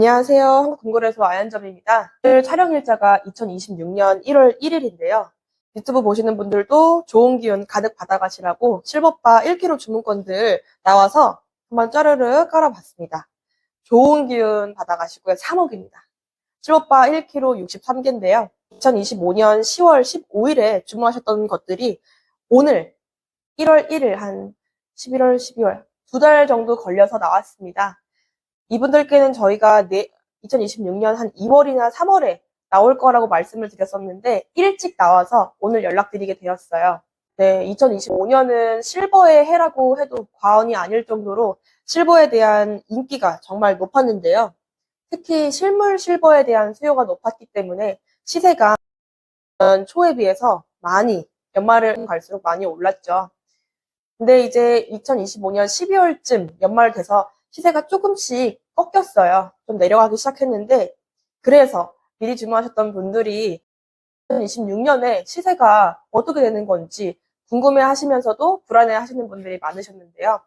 안녕하세요. 한국금고래소 아연점입니다. 오늘 촬영 일자가 2026년 1월 1일인데요. 유튜브 보시는 분들도 좋은 기운 가득 받아가시라고 실버바 1kg 주문권들 나와서 한번 짜르르 깔아봤습니다. 좋은 기운 받아가시고요. 3억입니다. 실버바 1kg 63개인데요. 2025년 10월 15일에 주문하셨던 것들이 오늘 1월 1일 한 11월, 12월 두 달 정도 걸려서 나왔습니다. 이분들께는 저희가 내 2026년 한 2월이나 3월에 나올 거라고 말씀을 드렸었는데 일찍 나와서 오늘 연락드리게 되었어요. 네, 2025년은 실버의 해라고 해도 과언이 아닐 정도로 실버에 대한 인기가 정말 높았는데요. 특히 실물 실버에 대한 수요가 높았기 때문에 시세가 초에 비해서 많이 연말을 갈수록 많이 올랐죠. 근데 이제 2025년 12월쯤 연말 돼서 시세가 조금씩 꺾였어요. 좀 내려가기 시작했는데, 그래서 미리 주문하셨던 분들이 2026년에 시세가 어떻게 되는 건지 궁금해 하시면서도 불안해 하시는 분들이 많으셨는데요.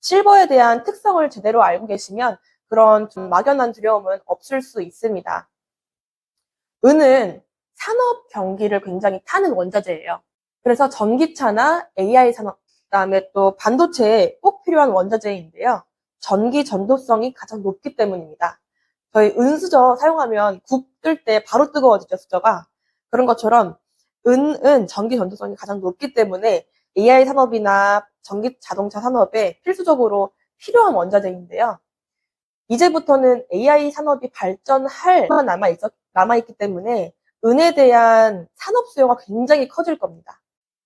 실버에 대한 특성을 제대로 알고 계시면 그런 좀 막연한 두려움은 없을 수 있습니다. 은은 산업 경기를 굉장히 타는 원자재예요. 그래서 전기차나 AI 산업, 그다음에 또 반도체에 꼭 필요한 원자재인데요. 전기 전도성이 가장 높기 때문입니다. 저희 은수저 사용하면 국 뜰 때 바로 뜨거워지죠, 수저가. 그런 것처럼 은은 전기 전도성이 가장 높기 때문에 AI 산업이나 전기 자동차 산업에 필수적으로 필요한 원자재인데요. 이제부터는 AI 산업이 발전할 만 남아 있 남아있기 때문에 은에 대한 산업 수요가 굉장히 커질 겁니다.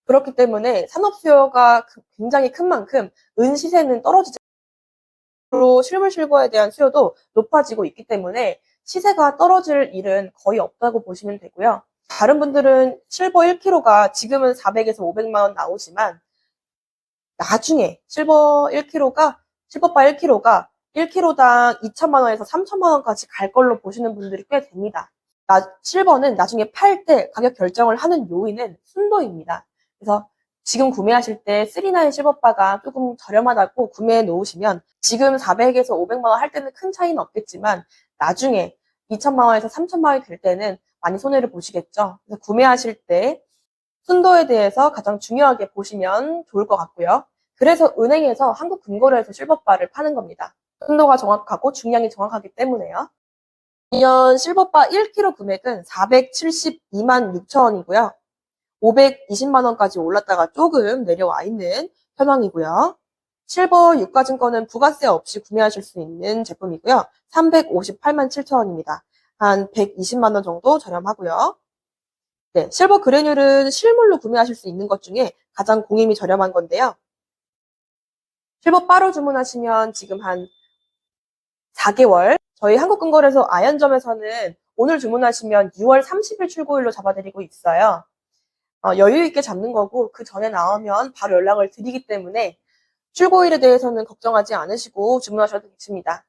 그렇기 때문에 산업 수요가 굉장히 큰 만큼 은 시세는 떨어지지 로 실물 실버에 대한 수요도 높아지고 있기 때문에 시세가 떨어질 일은 거의 없다고 보시면 되고요. 다른 분들은 실버 1kg가 지금은 400에서 500만 원 나오지만 나중에 실버 1kg가 실버바 1kg가 1kg당 2천만 원에서 3천만 원까지 갈 걸로 보시는 분들이 꽤 됩니다. 나, 실버는 나중에 팔 때 가격 결정을 하는 요인은 순도입니다. 그래서 지금 구매하실 때 3나인 실버바가 조금 저렴하다고 구매해 놓으시면 지금 400에서 500만 원 할 때는 큰 차이는 없겠지만 나중에 2천만 원에서 3천만 원이 될 때는 많이 손해를 보시겠죠. 그래서 구매하실 때 순도에 대해서 가장 중요하게 보시면 좋을 것 같고요. 그래서 은행에서 한국 금고로에서 실버바를 파는 겁니다. 순도가 정확하고 중량이 정확하기 때문에요. 2년 실버바 1kg 금액은 472만 6천 원이고요. 520만 원까지 올랐다가 조금 내려와 있는 현황이고요. 실버 유가증권은 부가세 없이 구매하실 수 있는 제품이고요. 358만 7천 원입니다. 한 120만 원 정도 저렴하고요. 네, 실버 그래듈은 실물로 구매하실 수 있는 것 중에 가장 공임이 저렴한 건데요. 실버 바로 주문하시면 지금 한 4개월, 저희 한국금거래소 아연점에서는 오늘 주문하시면 6월 30일 출고일로 잡아드리고 있어요. 어, 여유 있게 잡는 거고 그 전에 나오면 바로 연락을 드리기 때문에 출고일에 대해서는 걱정하지 않으시고 주문하셔도 되십니다.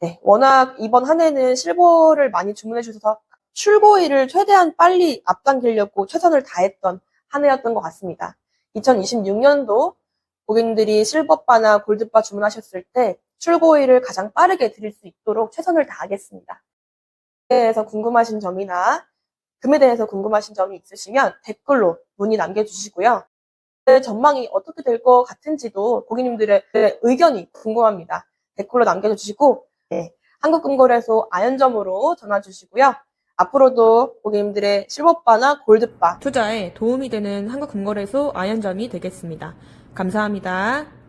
네, 워낙 이번 한 해는 실버를 많이 주문해 주셔서 출고일을 최대한 빨리 앞당기려고 최선을 다했던 한 해였던 것 같습니다. 2026년도 고객님들이 실버바나 골드바 주문하셨을 때 출고일을 가장 빠르게 드릴 수 있도록 최선을 다하겠습니다. 대해서 궁금하신 점이나 금에 대해서 궁금하신 점이 있으시면 댓글로 문의 남겨주시고요. 전망이 어떻게 될 것 같은지도 고객님들의 의견이 궁금합니다. 댓글로 남겨주시고 네, 한국금거래소 아연점으로 전화 주시고요. 앞으로도 고객님들의 실버바나 골드바 투자에 도움이 되는 한국금거래소 아연점이 되겠습니다. 감사합니다.